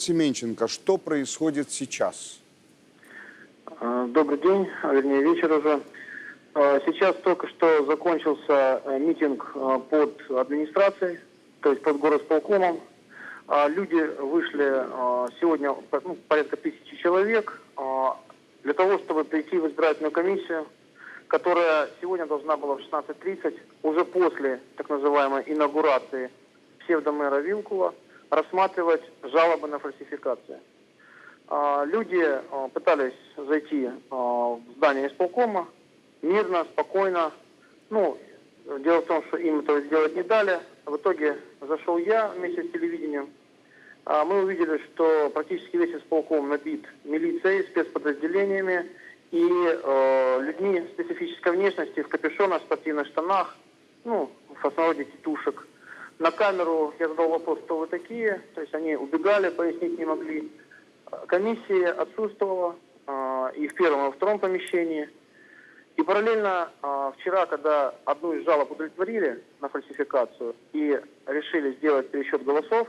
Семенченко, что происходит сейчас? А, Добрый день, а вернее вечер уже. А, Сейчас только что закончился э, митинг а, под администрацией, то есть под горосполкомом. Люди вышли сегодня ну, порядка тысячи человек для того, чтобы прийти в избирательную комиссию, которая сегодня должна была в 16.30, уже после так называемой инаугурации псевдомэра Вилкула, рассматривать жалобы на фальсификации. А, Люди а, пытались зайти а, в здание исполкома мирно, спокойно. Ну, дело в том, что им этого сделать не дали. В итоге зашел я вместе с телевидением. Мы увидели, что практически весь исполком набит милицией, спецподразделениями и людьми специфической внешности в капюшонах, спортивных штанах, ну, в основном тетушек. На камеру я задал вопрос, кто вы такие, то есть они убегали, пояснить не могли. Комиссия отсутствовала а, и в первом, и во втором помещении. И параллельно а, вчера, когда одну из жалоб удовлетворили на фальсификацию и решили сделать пересчет голосов,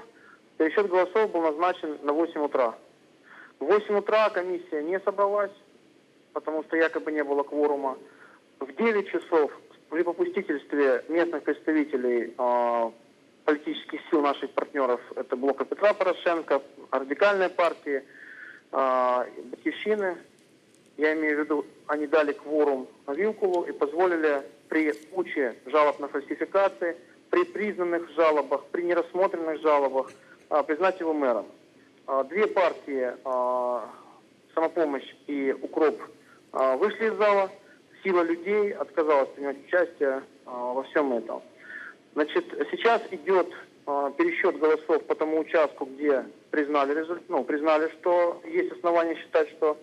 пересчет голосов был назначен на 8 утра. В 8 утра комиссия не собралась, потому что якобы не было кворума. В 9 часов при попустительстве местных представителей а, политических сил наших партнеров, это блока Петра Порошенко, радикальной партии, а, Батьковщины, я имею в виду, они дали кворум Вилкулу и позволили при куче жалоб на фальсификации, при признанных жалобах, при нерассмотренных жалобах а, признать его мэром. А, Две партии, «Самопомощь» и «Укроп», вышли из зала. Сила людей отказалась принять участие во всем этом. Значит, сейчас идет а, пересчет голосов по тому участку, где признали, результ- ну, признали, что есть основания считать, что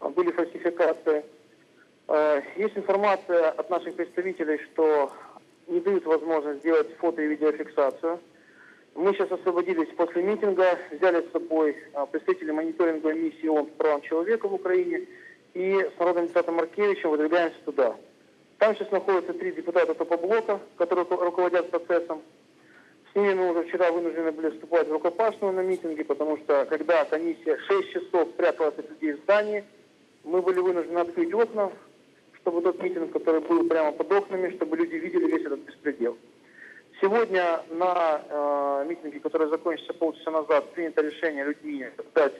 а, были фальсификации. Э, Есть информация от наших представителей, что не дают возможность сделать фото и видеофиксацию. Мы сейчас освободились после митинга, взяли с собой а, представителей мониторинговой миссии ООН по правам человека в Украине и с народным депутатом Маркевичем выдвигаемся туда. Там сейчас находятся три депутата топоблока, которые ру- руководят процессом. С ними мы уже вчера вынуждены были вступать в рукопашную на митинге, потому что когда комиссия 6 часов спряталась от людей в здании, мы были вынуждены открыть окна, чтобы тот митинг, который был прямо под окнами, чтобы люди видели весь этот беспредел. Сегодня на э, митинге, который закончился полчаса назад, принято решение людьми создать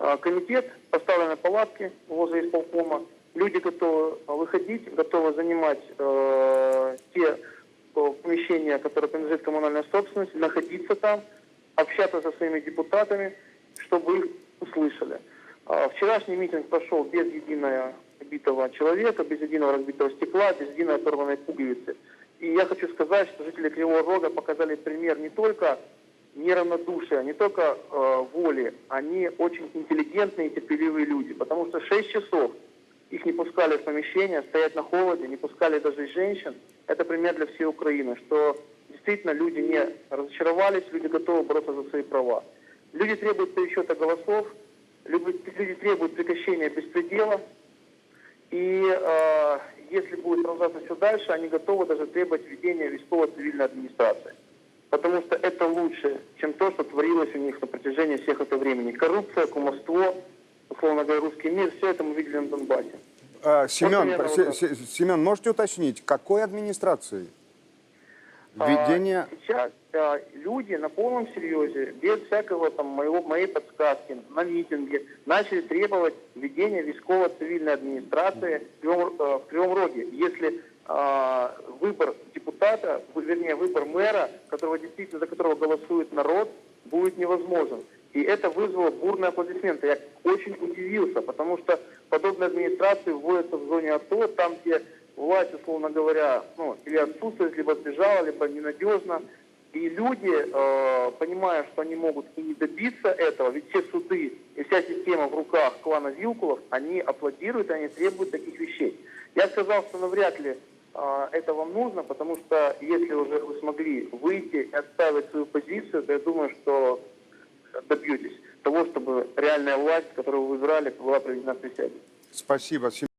э, комитет, поставлены палатки возле исполкома. Люди готовы э, выходить, готовы занимать э, те э, помещения, которые принадлежат коммунальной собственности, находиться там, общаться со своими депутатами, чтобы их услышали. А, Вчерашний митинг прошел без единого битого человека, без единого разбитого стекла, без единой оторванной пуговицы. И я хочу сказать, что жители Кривого Рога показали пример не только неравнодушия, не только э, воли, они очень интеллигентные и терпеливые люди, потому что 6 часов их не пускали в помещение, стоять на холоде, не пускали даже женщин. Это пример для всей Украины, что действительно люди не разочаровались, люди готовы бороться за свои права. Люди требуют пересчета голосов, люди, люди требуют прекращения беспредела, и э, если будет продолжаться все дальше, они готовы даже требовать введения військово-цивильной администрации. Потому что это лучше, чем то, что творилось у них на протяжении всех этого времени. Коррупция, кумовство, условно говоря, русский мир, все это мы видели на Донбассе. Э, Семен, примерно Се- вот Се- Семен, можете уточнить, какой администрации? Введение... А, сейчас а, люди на полном серьезе, без всякого там моего, моей подсказки, на митинге, начали требовать введения військово-цивильной администрации в Кривом, э, в Кривом Роге. Если а, выбор депутата, вернее выбор мэра, которого действительно, за которого голосует народ, будет невозможен. И это вызвало бурные аплодисменты. Я очень удивился, потому что подобные администрации вводятся в зоне АТО, там, где власть, условно говоря, ну, или отсутствует, либо сбежала, либо ненадежно. И люди, э, понимая, что они могут и не добиться этого, ведь все суды и вся система в руках клана Вилкулов, они аплодируют, они требуют таких вещей. Я сказал, что навряд ли э, это вам нужно, потому что если уже вы смогли выйти и отставить свою позицию, то я думаю, что добьетесь того, чтобы реальная власть, которую вы выбирали, была проведена в присяге. Спасибо.